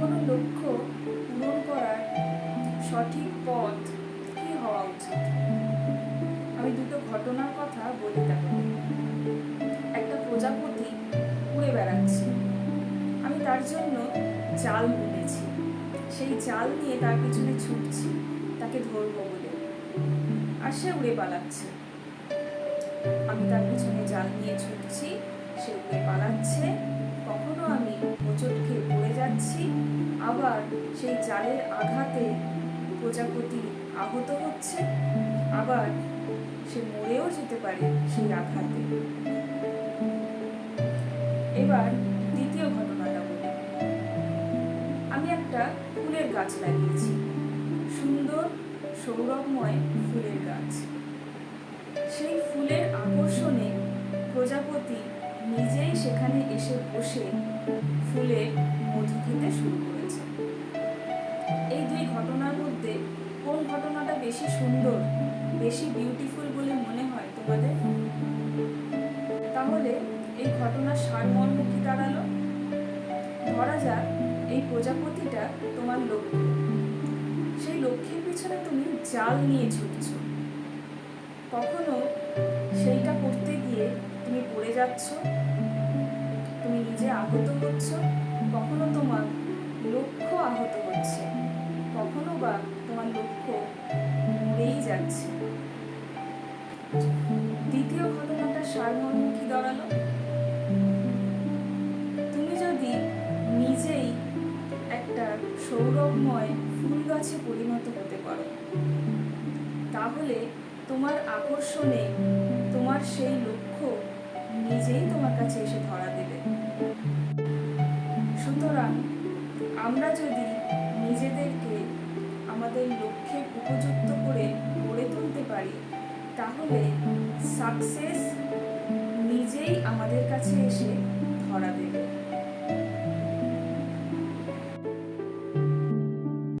কোনো লক্ষ্য পূরণ করার সঠিক পথ কি হওয়া উচিত? আমি দুটো ঘটনার কথা বলি তাহলে। একটা প্রজাপতি উড়ে বেড়াচ্ছে। আমি তার জন্য জাল বুনেছি। সেই জাল নিয়ে তার পিছনে ছুটছি। তাকে ধরবো বলে। আর সে উড়ে পালাচ্ছে। আমি তার পিছনে আবার সেই জালের আঘাতে প্রজাপতি আহত হচ্ছে। আবার সে মরেও যেতে পারে সেই আঘাতে। এবার দ্বিতীয় ঘটনাটা বলি আমি একটা ফুলের গাছ লাগিয়েছি। সুন্দর, সৌরভময় ফুলের গাছ। সেই ফুলের আকর্ষণে প্রজাপতি নিজেই সেখানে এসে বসে ফুলে মধু খেতে শুরু করেছে। এই দুই ঘটনার মধ্যে কোন ঘটনাটা বেশি সুন্দর, বেশি বিউটিফুল বলে মনে হয় তোমাদের? তাহলে এই ঘটনার সারমর্ম কি দাঁড়াল। ধরা যাক এই প্রজাপতিটা তোমার লক্ষ্য। সেই লক্ষ্যের পিছনে তুমি জাল নিয়ে ছুটছ কখনো সেইটা করতে গিয়ে তুমি পড়ে যাচ্ছ? তুমি নিজে আহত হচ্ছ? কখনো তোমার যাচ্ছে দ্বিতীয় ঘটনাটা সারমর্ম কি দাঁড়াল? তুমি যদি নিজেই একটা সৌরভময় ফুল গাছে পরিণত হতে পারো, তাহলে তোমার আকর্ষণে তোমার সেই লক্ষ্য নিজেই তোমার কাছে এসে ধরা দেবে। সুতরাং আমরা যদি নিজেদেরকে আমাদের লক্ষ্যে উপযুক্ত পারি। তাহলে সাকসেস নিজেই আমাদের কাছে এসে ধরা দেবে।